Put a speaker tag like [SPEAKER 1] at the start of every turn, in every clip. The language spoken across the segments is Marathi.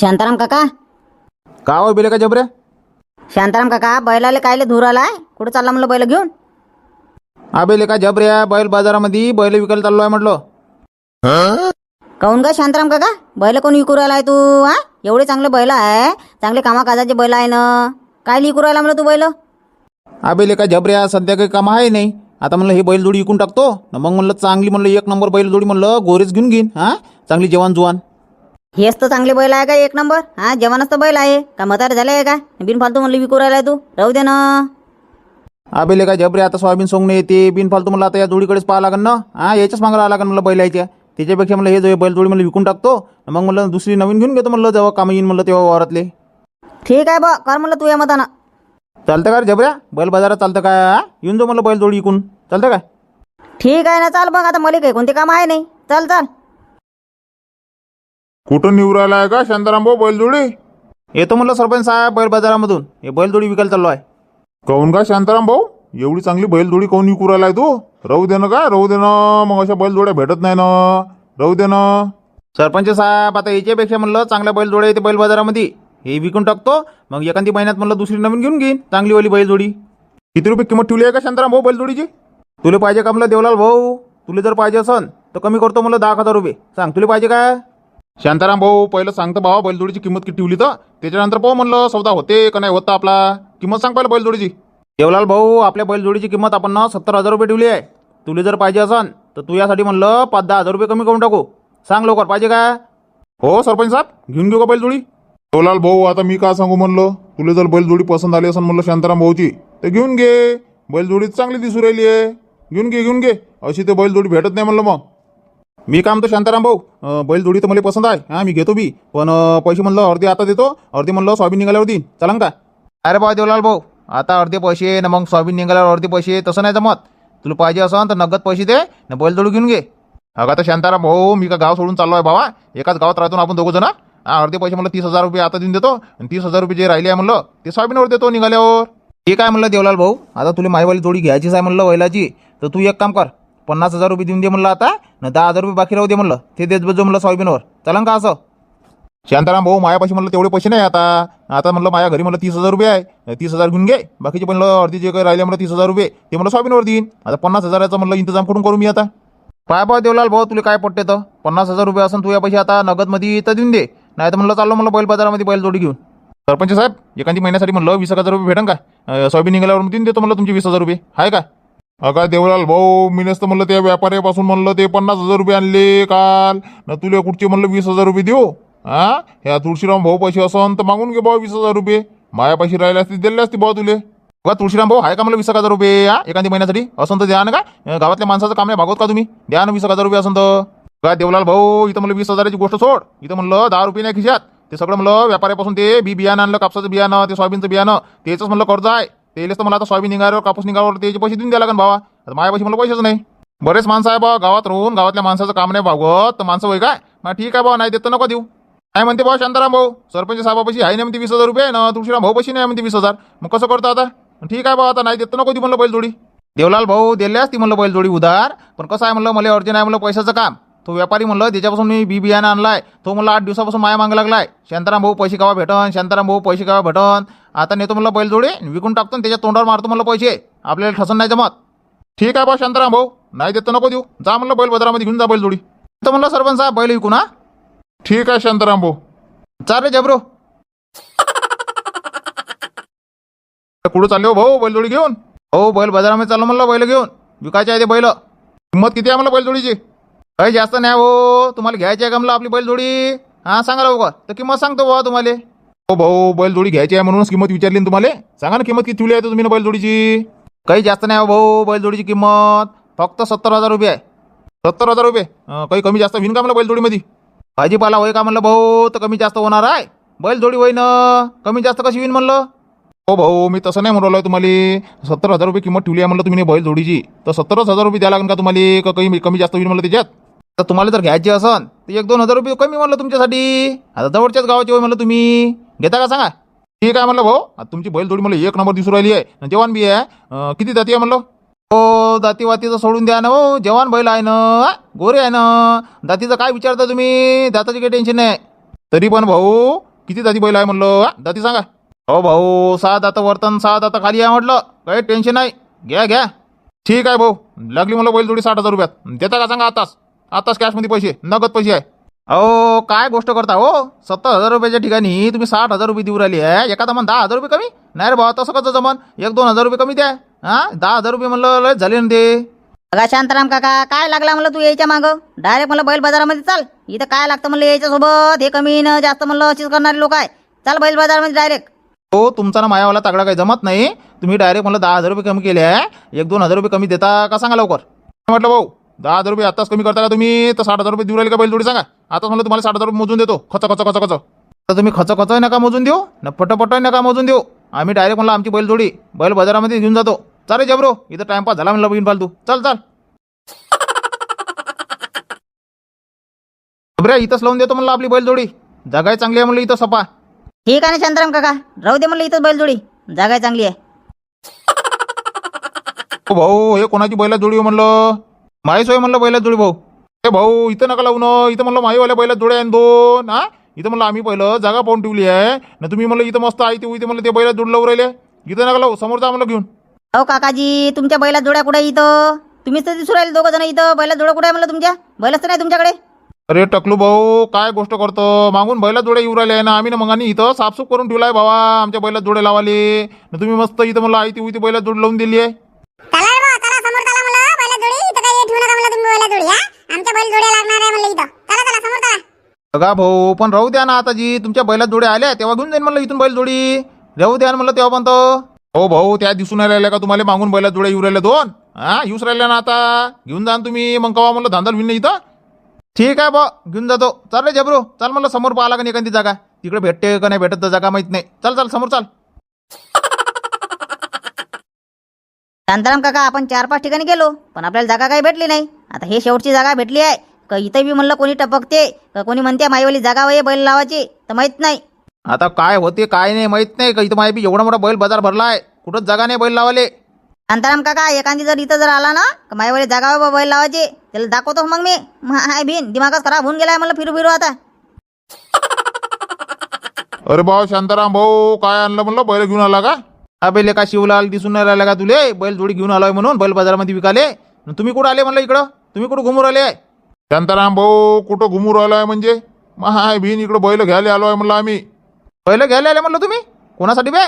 [SPEAKER 1] शांताराम काका?
[SPEAKER 2] का हो बेले का जबरे?
[SPEAKER 1] शांताराम काका बैलाले कायले धूर आलाय? कुठं चालला म्हणलं बैल घेऊन?
[SPEAKER 2] आबेले का जबरे बैल बाजारामध्ये बैल विकायला चाललो आहे म्हटलं.
[SPEAKER 1] काऊन का शांताराम काका? बैल कोण विकू राहिलाय तू हा एवढे चांगले बैल आहे चांगले कामाकाजाचे बैल आहे ना. काय विकू राहिला म्हणलं तू बैल?
[SPEAKER 2] आबेले का जबऱ्या सध्या काही काम आहे नाही. आता म्हणलं हे बैलजोडी विकून टाकतो. न मग म्हणलं चांगली म्हणलं एक नंबर बैलजोडी म्हणलं गोरेच घेऊन घेईन हा? चांगली जवान जुवान
[SPEAKER 1] हेच तर चांगले बैल आहे का? एक नंबर. हा जवानच तर बैल आहे. का म्हातारे झाले आहे का? बिनफालतू म्हणलं विकू राहिलाय तू. राहू दे ना.
[SPEAKER 2] आबेले का जबरे आता सोयाबीन सोंगणे येते. बिन फालतू म्हणलं आता या जोडीकडेच पाहा लागन ना? हा याच्याच मागं राहा लागन म्हणलं बैलाच्या त्याच्यापेक्षा म्हणलं हे जो बैलजोडी म्हणलं विकून टाकतो. मग म्हणलं दुसरी नवीन घेऊन घेतो म्हणलं जेव्हा कामं येईन म्हणलं तेव्हा वावरातले.
[SPEAKER 1] ठीक आहे बा कर म्हणलं तू या मतानं.
[SPEAKER 2] चालतं का रे जबऱ्या बैल बाजारात चालतं काय हा? येऊन जाऊ म्हणलं बैलजोडी विकून चालतं काय?
[SPEAKER 1] ठीक आहे ना चाल बघ आता मला काही कोणते काम आहे नाही. चल चल.
[SPEAKER 3] कुठं निवरायला आहे का? शांताराम भाऊ बैलजोडी?
[SPEAKER 2] येतो म्हणलं सरपंच साहेब बैल बाजारामधून. हे बैलजोडी विकायला चाललो आहे.
[SPEAKER 3] काऊन का शांताराम भाऊ? एवढी चांगली बैलजोडी काऊन विकू राहिलाय तू? राहू दे ना काय राहू दे ना. मग अशा बैलजोड्या भेटत नाही ना. राहू दे ना.
[SPEAKER 2] सरपंच साहेब आता याच्यापेक्षा म्हणलं चांगल्या बैलजोड्या येते बैल बाजारामध्ये. हे विकून टाकतो. मग एखादी महिन्यात म्हणलं दुसरी नवीन घेऊन घेईन चांगली वाली बैलजोडी.
[SPEAKER 3] किती रुपये किंमत ठेवली आहे का शांताराम भाऊ बैलजोडीची?
[SPEAKER 2] तुला पाहिजे का म्हणलं देवलाल भाऊ? तुला जर पाहिजे असन तर कमी करतो म्हणलं दहा हजार रुपये. सांग तुला पाहिजे काय?
[SPEAKER 3] शांताराम भाऊ पहिलं सांगतो भावा बैलजोडीची किंमत किती ठेवली तर? त्याच्यानंतर पाहू म्हणलं सौदा होते का नाही होता आपला. किंमत सांग पहिलं बैलजोडीची.
[SPEAKER 2] देवलाल भाऊ आपल्या बैलजोडीची किंमत आपण ना सत्तर हजार रुपये ठेवली आहे. तुला जर पाहिजे असन तर तू यासाठी म्हणलं पाच दहा हजार रुपये कमी करून टाकू. सांग लवकर पाहिजे काय?
[SPEAKER 3] हो सरपंच साहेब घेऊन घेऊ का बैलजोडी? देवलाल भाऊ आता मी का सांगू म्हणलं? तुला जर बैलजोडी पसंत आली असेल म्हणलं शांताराम भाऊची तर घेऊन घे. बैलजोडी चांगली दिसू राहिली आहे. घेऊन घे घेऊन घे. अशी ते बैलजोडी भेटत नाही म्हणलं मग. मी काय म्हणतो शांताराम भाऊ अं, बैलजोडी तर मला पसंत आहे. हां मी घेतो बी. पण अं, पैसे म्हणलं अर्धे आता देतो. अर्धे म्हणलं सोयाबीन निघाल्यावर देईन चला का?
[SPEAKER 2] अरे बा देवलाल भाऊ आता अर्धे पैसे ना मग सोयाबीन निघाल्यावर अर्धे पैसे तसं नाही जमत. तुला पाहिजे असन तर नगद पैसे दे ना बैलजोडी घेऊन घे.
[SPEAKER 3] अगं आता शांताराम भाऊ मी का गाव सोडून चाललो आहे बाबा एकाच गावात राहतो ना आपण दोघं जण. हा, अर्धे पैसे म्हणलं तीस हजार रुपये आता देऊन देतो. आणि तीस हजार रुपये जे राहिले आहे म्हणलं ते सोयाबीनवर देतो निघाल्यावर.
[SPEAKER 2] ठीक आहे म्हणलं देवलाल भाऊ. आता तुला माईवाली जोडी घ्यायचीच आहे म्हणलं वैलाची तर तू एक काम कर पन्नास हजार रुपये देऊन दे म्हणलं आता न दहा हजार रुपये बाकी राहू दे म्हणलं. ते देत बजो म्हणलं सोयाबीनवर. चला का असं?
[SPEAKER 3] शांताराम भाऊ मायापाशी म्हणलं तेवढे पैसे नाही आता. आता म्हणलं माझ्या घरी म्हणलं तीस हजार रुपये आहे. तीस हजार घेऊन घे. बाकीचे म्हणलं अर्धी जे काही राहिले म्हणलं तीस हजार रुपये ते म्हणलं सोयाबीनवर देईन. आता पन्नास हजाराचा म्हणलं इंतजाम करून करू मी आता.
[SPEAKER 2] पाय पाय देवलाल भाऊ तुला काय पडते तर? पन्नास हजार रुपये असून तू या पैसे आता नगदमध्ये तर देऊन दे. नाही तर म्हणलं चाललो म्हणलं बैल बाजारामध्ये बैल जोडी घेऊन.
[SPEAKER 3] सरपंच साहेब एखादी महिन्यासाठी म्हणलं वीस हजार रुपये भेटन का? सोयाबीन निघाल्यावर देऊन देतो म्हणलं तुमचे वीस हजार रुपये. आहे का? अगा देवलाल भाऊ मी नसतं म्हणलं त्या व्यापाऱ्यापासून म्हणलं ते पन्नास हजार रुपये आणले काल. न तुला कुठचे म्हणलं वीस हजार रुपये देऊ? हा ह्या तुळशीराम भाऊ पैसे असन तर मागून घे भाऊ वीस हजार रुपये. मायापाशी राहिले असते दिले असते भाऊ तुले. बघा तुळशीराम भाऊ आहे का म्हणलं वीस हजार रुपये? हा एखादी महिन्यासाठी? असं तर द्या ना का गावातल्या माणसाचं काम नाही भागवत का तुम्ही? द्या ना वीस हजार रुपये असं तर. का देवलाल भाऊ इथं म्हणलं वीस हजाराची गोष्ट सोड. इथं म्हणलं दहा रुपये नाही खिशात. ते सगळं म्हणलं व्यापाऱ्यापासून ते बी बियाणं आणलं कापसाचं बियाणं ते सोयाबीनचं बियाणं. तेच म्हणलं कर्ज आहे. त्याला तर मला आता सोयाबीन निघाल्यावर कापूस निघाल्यावर त्याचे पैसे देऊन द्या लागन भावा. आता माझ्यापाशी मला पैसेच नाही. बरेच माणसं आहे बा गावात राहून गावातल्या माणसाचं काम नाही भागवत. तर माणसं होय काय? मग ठीक आहे भाऊ नाही देत तर नको देऊ. काय म्हणते भाऊ शांताराम भाऊ? सरपंच साहेबापाशी आहे ना म्हणते वीस हजार रुपये ना? तुळशीराम भाऊ पैसे नाही म्हणते वीस हजार. मग कसं करतो आता? ठीक आहे बाबा आता नाही देत तर नको देऊ म्हणलं बैलजोडी.
[SPEAKER 2] देवलाल भाऊ दिल्यास ती म्हणलं बैल जोडी उधार. पण कसं आहे म्हणलं मला अर्जंट आहे म्हणलं पैशाचं काम. तो व्यापारी म्हणलं त्याच्यापासून मी बी बियाणं आणलाय. तो म्हणलं आठ दिवसापासून माया मागं लागलाय. शांताराम भाऊ पैसे केव्हा भेटन? शांताराम भाऊ पैसे केव्हा भेटन? आता नेतो म्हणलं बैलजोडी विकून टाकतो आणि त्याच्या तोंडावर मारतो म्हणलं पैसे. आपल्याला ठसन नाही जमत.
[SPEAKER 3] ठीक आहे बा शांताराम भाऊ. नाही देत तर नको देऊ. जा म्हणलं बैल बाजारामध्ये घेऊन जा बैलजोडी.
[SPEAKER 2] तर म्हणलं सरपंच साहेब बैल विकू ना
[SPEAKER 3] ठीक आहे शांताराम भाऊ.
[SPEAKER 2] चाल रे जबरो.
[SPEAKER 3] कुठं चालले हो भाऊ? बैलजोडी घेऊन?
[SPEAKER 2] हो बैल बाजारामध्ये चाललो म्हणलं बैल घेऊन. विकायचे आहे ते बैल.
[SPEAKER 3] किंमत किती आहे म्हणलं बैलजोडीची?
[SPEAKER 2] काही जास्त नाही हो. तुम्हाला घ्यायची आहे का म्हणलं आपली बैलजोडी? हां सांगा लवकर. तर किंमत सांगतो बाबा तुम्हाला.
[SPEAKER 3] हो भाऊ बैलजोडी घ्यायची आहे म्हणूनच किंमत विचारली ना तुम्हाला. सांगा ना किंमत किती ठेवली आहे तुम्ही ना बैलजोडीची?
[SPEAKER 2] काही जास्त नाही हो भाऊ बैलजोडीची किंमत. फक्त सत्तर हजार रुपये आहे.
[SPEAKER 3] सत्तर हजार रुपये. अं, काही कमी जास्त होईन का म्हणलं बैलजोडीमध्ये?
[SPEAKER 2] भाजीपाला होय का म्हणलं भाऊ? तर कमी जास्त होणार आहे. बैलजोडी होई ना कमी जास्त कशी होईन म्हणलं?
[SPEAKER 3] हो भाऊ मी तसं नाही म्हणलं तुम्हाला. सत्तर हजार रुपये किंमत ठेवली आहे म्हणलं तुम्ही बैलजोडीची. तर सत्तरच हजार रुपये द्या लागेल का तुम्हाला? का काही कमी जास्त होईल म्हणलं त्याच्यात?
[SPEAKER 2] तर तुम्हाला जर घ्यायची असन तर एक दोन हजार रुपये कमी म्हणलं तुमच्यासाठी. आता जवळच्याच गावाचे होय म्हणलं तुम्ही. घेता का सांगा?
[SPEAKER 3] ठीक आहे म्हणलं भाऊ. आता तुमची बैलजोडी मला एक नंबर दिसू राहिली आहे. जेवण बी आहे. किती जाती आहे म्हणलं?
[SPEAKER 2] हो दाती वातीचं सोडून द्या ना हो जेवण बैल आहे ना. हा? गोरे आहे ना. दातीचं काय विचारता तुम्ही? दाताची काही टेन्शन नाही.
[SPEAKER 3] तरी पण भाऊ किती जाती बैल आहे म्हणलं? हा? जाती सांगा.
[SPEAKER 2] हो भाऊ सहा दाता वर्तन सहा दाता खाली आहे म्हटलं. काही टेन्शन नाही. घ्या घ्या.
[SPEAKER 3] ठीक आहे भाऊ. लागली मला बैल जोडी साठ हजार रुपयात. देता का सांगा आताच? आताच कॅशमध्ये पैसे. नगद पैसे आहे.
[SPEAKER 2] अहो काय गोष्ट करता हो? सत्तर हजार रुपयाच्या ठिकाणी तुम्ही साठ हजार रुपये देऊ राहिले आहे. एका दमन दहा हजार रुपये कमी? नाही रे भावा तसं कसं जमन? एक दोन हजार रुपये कमी द्या. हा? दहा हजार रुपये म्हणलं लय झाले ना ते.
[SPEAKER 1] बघा शांताराम काका काय लागला म्हणलं तू यायच्या मागं? डायरेक्ट मला बैल बाजारामध्ये चाल. इथं काय लागतं म्हणलं यायच्या सोबत हे कमी न जास्त म्हणलं अशीच करणारे लोक आहे. चाल बैल बाजारामध्ये डायरेक्ट
[SPEAKER 2] हो तुमचा ना मायावाला तगडा काही जमत नाही. तुम्ही डायरेक्ट म्हणलं दहा हजार रुपये कमी केले आहे. एक दोन हजार रुपये कमी देता का सांगा लवकर?
[SPEAKER 3] म्हटलं भाऊ दहा हजार रुपये आताच कमी करता का तुम्ही? तर साठ हजार रुपये देऊ राहिले का बैल जोडी सांगा. आताच म्हणलं तुम्हाला साठ हजार रुपये मोजून देतो. खच खच खच खच.
[SPEAKER 2] तर तुम्ही खच खच नका मोजून देऊ? न पटपट नका मोजून देऊ? आम्ही डायरेक्ट म्हणलं आमची बैलजोडी. बैल बाजारामध्ये घेऊन जातो. चालेल जबरो इथं टाइमपास झाला म्हणलं बघीन फालतू. चल चल. जबऱ्या इथंच लावून देतो म्हणलं आपली बैलजोडी. जागा चांगली आहे म्हणलं इथं सपा.
[SPEAKER 1] ठीक आहे ना शांताराम काका. राहू दे म्हणलं इथंच बैलजोडी. जागा चांगली आहे.
[SPEAKER 3] भाऊ हे कोणाची बैला जोडी हो म्हणलं?
[SPEAKER 2] माहीच होय म्हणलं बैलात जोडी भाऊ.
[SPEAKER 3] हे भाऊ इथं नका लावून इथं म्हणलं माईवाल्या बैला जोड्या आहे न दोन. हा? इथं म्हणलं आम्ही पहिलं जागा पाहून ठेवली आहे. ना तुम्ही म्हणलं इथं मस्त आहे ते इथे म्हणलं ते बैला जोड लावून राहिले. इथं नका लावू. समोर जा म्हणलं घेऊन.
[SPEAKER 1] अहो काकाजी तुमच्या बैला जोड्या कुठे इथं? तुम्हीच तर दिसू राहिले दोघं जण इथं. बैला जोड्या कुठे आहे म्हणलं तुमच्या? बैलच तर नाही तुमच्याकडे.
[SPEAKER 3] अरे टकलू भाऊ काय गोष्ट करतो? मागून बैला जोड्या येऊ राहिले ना. आम्ही ना मग आणि इथं साफसूफ करून ठेवलाय भावा. आमच्या बैला जोडे लावाले ना तुम्ही मस्त इथं म्हणलं आई ती उती बैला जोड लावून दिली आहे.
[SPEAKER 4] आमच्या बैल जोड्या लागणार आहे म्हणलं इथं. चला चला समोर चला.
[SPEAKER 2] बघा भाऊ पण राहू द्या ना आता जी तुमच्या बैलात जोड्या आल्या तेव्हा घेऊन जाईन म्हणलं इथून बैलजोडी राहू द्या ना म्हणलं तेव्हा पण तो
[SPEAKER 3] हो भाऊ त्या दिसून राहिल्या का तुम्हाला? मागून बैला जोड्या येऊ राहिल्या दोन. हा येऊच राहिल्या ना आता. घेऊन जा ना तुम्ही. मग कवा म्हणलं धांदल विन इथं?
[SPEAKER 2] ठीक आहे बा घेऊन जातो. चाल रे जबरो चाल म्हणलं समोर पाहिला का नाही एखादी जागा? तिकडे भेटते का नाही भेटत तर जागा माहीत नाही. चल चल समोर चाल.
[SPEAKER 1] शांताराम काका आपण चार पाच ठिकाणी गेलो पण आपल्याला जागा काही भेटली नाही. आता हे शेवटची जागा भेटली आहे. का इथं बी म्हणलं कोणी टपकते का कोणी म्हणते माईवाली जागा वय बैल लावायची तर माहीत नाही.
[SPEAKER 2] आता काय होते काय नाही माहीत नाही. का इथं माहिती बी एवढा मोठा बैल बाजार भरला आहे कुठंच जागा नाही बैल लावाले
[SPEAKER 1] शांताराम काका एखादी जर इथं जर आला ना का माईवाली जागा वय बैल लावायची त्याला दाखवतो मग मी. हाय बिन दिमागच खराब होऊन गेलाय मला फिरू फिरू आता.
[SPEAKER 3] अरे भाऊ शांताराम भाऊ काय आणलं म्हणलं? बैल घेऊन आला का?
[SPEAKER 2] अबे लेका शिवलाल दिसून नाही राहिला का तुले? बैल जोडी घेऊन आलोय म्हणून बैल बाजारामध्ये विकाले. तुम्ही कुठं आले म्हणलं इकडं? तुम्ही कुठं घुमून आले
[SPEAKER 3] शांताराम भाऊ कुठं घुमू राहिलाय म्हणजे? हाय भीन इकडं बैल घ्यायला आलोय म्हणलं आम्ही.
[SPEAKER 2] बैल घ्यायला आले म्हणलं तुम्ही? कोणासाठी बे?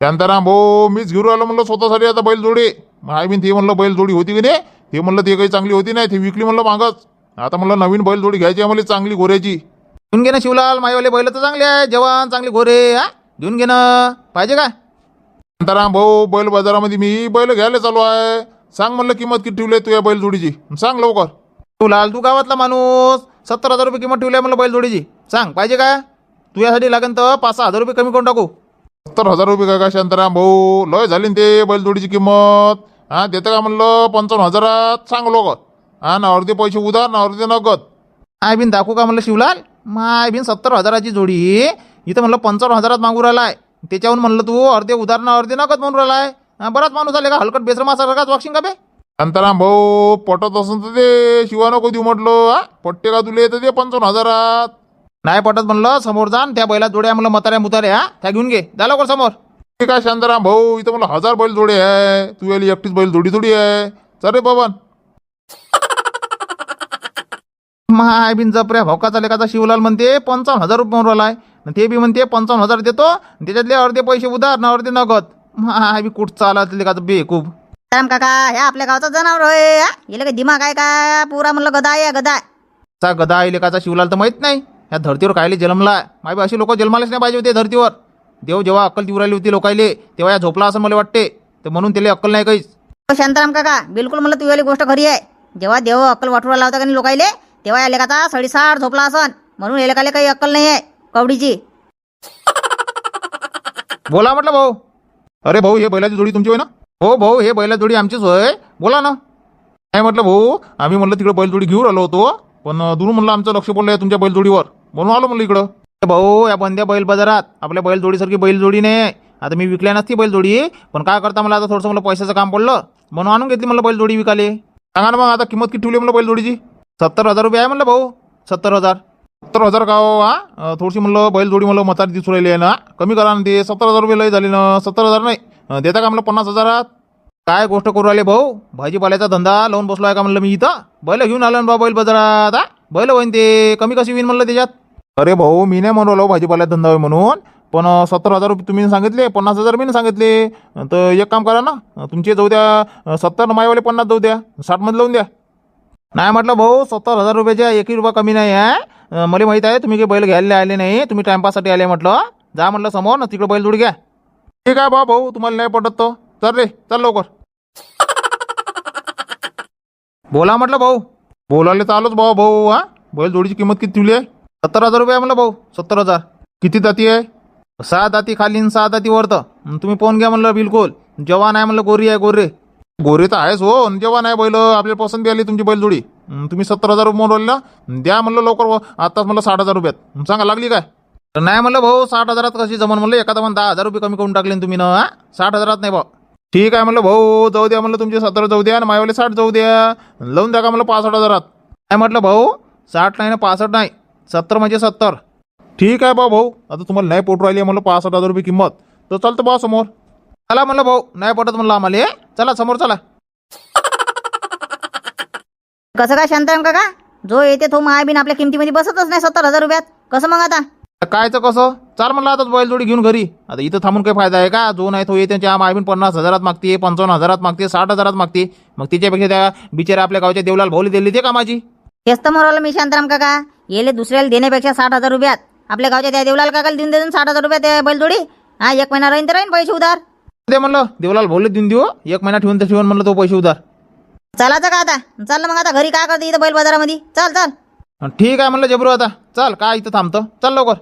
[SPEAKER 3] शांताराम भाऊ मीच घेऊन आलो म्हणलं स्वतःसाठी आता बैल जोडी हाय बिन ते म्हणलं बैल जोडी होती की नाही? ते म्हणलं ते काही चांगली होती नाही ते विकली म्हणलं मागच. आता म्हणलं नवीन बैल जोडी घ्यायची आहे मला चांगली गोऱ्याची.
[SPEAKER 2] घेऊन घे ना शिवलाल माईवाले बैल तर चांगले आहे जवान चांगले गोरे हा? घेऊन घे ना. पाहिजे का?
[SPEAKER 3] शांताराम भाऊ बैल बाजारामध्ये मी बैल घ्यायला चालू आहे. सांग म्हणलं किंमत किती ठेवली आहे तुझ्या बैल जोडीची सांग लवकर.
[SPEAKER 2] शिवलाल तू गावातला माणूस. सत्तर हजार रुपये किंमत ठेवली आहे म्हणलं बैल जोडीची सांग पाहिजे का? तू यासाठी लागेल तर पाच सहा हजार रुपये कमी करून टाकू.
[SPEAKER 3] सत्तर हजार रुपये काय का शांताराम भाऊ? लय झाली ना ते बैल जोडीची किंमत. हा देतं का म्हणलं? पंचावन्न हजारात. सांग लवकर. हा ना अर्धे पैसे उधार ना अर्धे नगद.
[SPEAKER 2] माय बिन दाखवू का म्हणलं शिवलाल? माय बिन सत्तर हजाराची जोडी. इथं म्हणलं पंचावन्न हजारात मागू राहिलाय. त्याच्याहून म्हणलं तू अर्धे उधार ना अर्धे नगद म्हणून राहिलाय. हा, बराच माणूस आले का? हलकट बेसरमासारखाच वागशील का बे?
[SPEAKER 3] शांताराम भाऊ पटत असेल तर ते शिवा नको देऊ म्हटलं हा? पट्टे का तुले तर ते पंचावन्न हजारात?
[SPEAKER 2] नाही पटत म्हणलं समोर जाण त्या बैलात जोड्या म्हणलं म्हाताऱ्या मुताऱ्या हा? त्या घेऊन घे. जा लवकर समोर.
[SPEAKER 3] ठीक आहे शांताराम भाऊ इथं मला हजार बैल जोडे आहे. तू याली एकटीच बैल जोडी जोडी आहे. चल रे बाबा
[SPEAKER 2] माय बिन जपऱ्या भोकाचा लेखाचा शिवलाल म्हणते पंचावन्न हजार रुपये म्हणून राहिलाय. आणि ते बी म्हणते पंचावन्न हजार देतो त्याच्यातले अर्धे पैसे उधार ना अर्धे नगद. माय बी कुठं चाला लेखाचं बे खूप
[SPEAKER 1] शांताराम काका हे आपल्या गावचं जनावर होय. हा? काही दिमाग आहे का? पुरा म्हणलं गदा आहे गदा
[SPEAKER 2] चा गदा आहे लेखाचा शिवलाल तर माहीत नाही. ह्या धर्तीवर कायले जन्मला माय बी अशी लोक जन्मालाच नाही पाहिजे होते धर्तीवर. देव जेव्हा अक्कल देऊ राहिली होती लोकायले तेव्हा या झोपला असं मला वाटते. तर म्हणून त्याला अक्कल नाही काहीच.
[SPEAKER 1] हो शांताराम काका बिलकुल म्हणलं तुझी गोष्ट खरी आहे. जेव्हा देव अक्कल वाटूला लावता का नाही लोकायले तेव्हा या लेखाचा सडीसाड झोपला असन. म्हणून या लेखाले काही अक्कल नाही आहे कवडीची.
[SPEAKER 2] बोला म्हटलं भाऊ.
[SPEAKER 3] अरे भाऊ हे बैलाची जोडी तुमची होय ना?
[SPEAKER 2] हो भाऊ हे बैला जोडी आमचीच होय. बोला ना.
[SPEAKER 3] काय म्हटलं भाऊ आम्ही म्हणलं तिकडे बैलजोडी घेऊन आलो होतो पण दुरून म्हणलं आमचं लक्ष पडलं आहे तुमच्या बैलजोडीवर. म्हणून आलो म्हणलं इकडं.
[SPEAKER 2] भाऊ या बंद्या बैल बाजारात. आपल्या बैल जोडीसारखी बैल जोडी नाही आता मी विकल्या नसती बैल जोडी पण काय करता मला आता थोडंसं मला पैशाचं काम पडलं. म्हणून आणून घेतली मला बैल जोडी विकाले.
[SPEAKER 3] सांगा ना मग आता किंमत किती ठेवली म्हणलं बैलजोडीची?
[SPEAKER 2] सत्तर हजार रुपये आहे म्हणलं भाऊ. सत्तर हजार. सत्तर हजार का हो? हा थोडीशी म्हणलं बैलजोडी म्हणलं म्हातारी दिसू राहिली आहे ना? कमी करा ना ते. सत्तर हजार रुपये लय झाले ना. सत्तर हजार नाही. देता का म्हणलं पन्नास हजारात? काय गोष्ट करू राहिले भाऊ? भाजीपाल्याचा धंदा लावून बसलो आहे का म्हणलं मी इथं? बैल घेऊन आलो ना बा बैल बाजारात हा? बैल होईन ते. कमी कशी होईन म्हणलं त्याच्यात? अरे भाऊ मी नाही म्हणलो राहिलो भाजीपाल्याचा धंदा होय म्हणून. पण सत्तर हजार रुपये तुम्ही सांगितले पन्नास हजार मी सांगितले. तर एक काम करा ना. तुमचे जाऊ द्या. सत्तर मायवाले पन्नास जाऊ द्या. साठमध्ये लावून द्या. नाही म्हटलं भाऊ सत्तर हजार रुपयाच्या एकही रुपया कमी नाही आहे. मला माहीत आहे तुम्ही काही बैल घ्यायला आले नाही तुम्ही टाइमपाससाठी आले म्हटलं जा म्हटलं समोर ना तिकडे बैल जोडी घ्या ठीक आहे बा भाऊ तुम्हाला नाही पटत तो. चल रे चल लवकर. बोला म्हटलं भाऊ. बोलायला तर आलोच भाऊ भाऊ हा? बैल जोडीची किंमत किती ठेवली आहे? सत्तर हजार रुपये आहे म्हणलं भाऊ सत्तर हजार. किती दाती आहे? सहा दाती खाली सहा दाती वरतं. तुम्ही पाहून घ्या म्हणलं बिलकुल. जवान आहे म्हणलं गोरी आहे गोरे. गोरे तर आहेच हो अन नाही आहे बैल आपल्याला पसंती आली तुमची बैलजोडी. तुम्ही सत्तर हजार रुपये म्हणून राहिले द्या म्हणलं लवकर व- आताच म्हणलं साठ हजार रुपयात. सांगा लागली काय? तर नाही म्हणलं भाऊ साठ हजारात कशी जमन म्हणलं एखादा म्हणून दहा हजार रुपये कमी करून टाकले ना तुम्ही ना हा? साठ हजारात नाही भाऊ. ठीक आहे म्हणलं भाऊ जाऊ द्या म्हणलं तुमचे सत्तर जाऊ द्या आणि मायवाले साठ जाऊ द्या. लावून द्या का म्हणलं पासष्ट हजारात? काय म्हटलं भाऊ साठ नाही ना पासष्ट नाही सत्तर म्हणजे सत्तर. ठीक आहे बा भाऊ आता तुम्हाला नाही पोट राहिली आहे म्हणलं पासष्ट हजार रुपये किंमत. तर चालतं बा समोर. चला म्हणलं भाऊ नाही पटत म्हणलं आम्हाला. चला समोर चला.
[SPEAKER 1] कसं काय शांताराम काका? जो येते तो मायाबीन आपल्या किमतीमध्ये बसतच नाही सत्तर हजार रुपयात. कसं मग आता?
[SPEAKER 2] कायचं कसं? चाल म्हणलं आता बैलजोडी घेऊन घरी. आता इथं थांबून काही फायदा आहे का? जो नाही तो येते त्या मायबीन पन्नास हजारात मागते पंचावन्न हजारात मागते साठ हजारात मागते. मग त्याच्यापेक्षा त्या बिचाऱ्या आपल्या गावच्या देवलाल भाऊली दिली ते कामाची
[SPEAKER 1] तेच तर म्हणून मी शांताराम काका. येले दुसऱ्याला देण्यापेक्षा साठ हजार रुपयात. आपल्या गावच्या त्या देवलाल काकाला देऊन देऊन साठ हजार रुपयात ते बैलजोडी हा एक महिना राहीन तर राहीन पैसे उधार.
[SPEAKER 2] दे म्हणलं. देवलाल भाऊली देऊन देऊ एक महिना ठेवून तर ठेवून म्हणलं तो पैसे उधार.
[SPEAKER 1] चालायचं का आता? चाललं मग आता. घरी काय करते इथं बैल बाजारामध्ये चल. चल
[SPEAKER 2] ठीक आहे म्हणलं जबरू आता. चल काय इथं थांबतं. चल लवकर.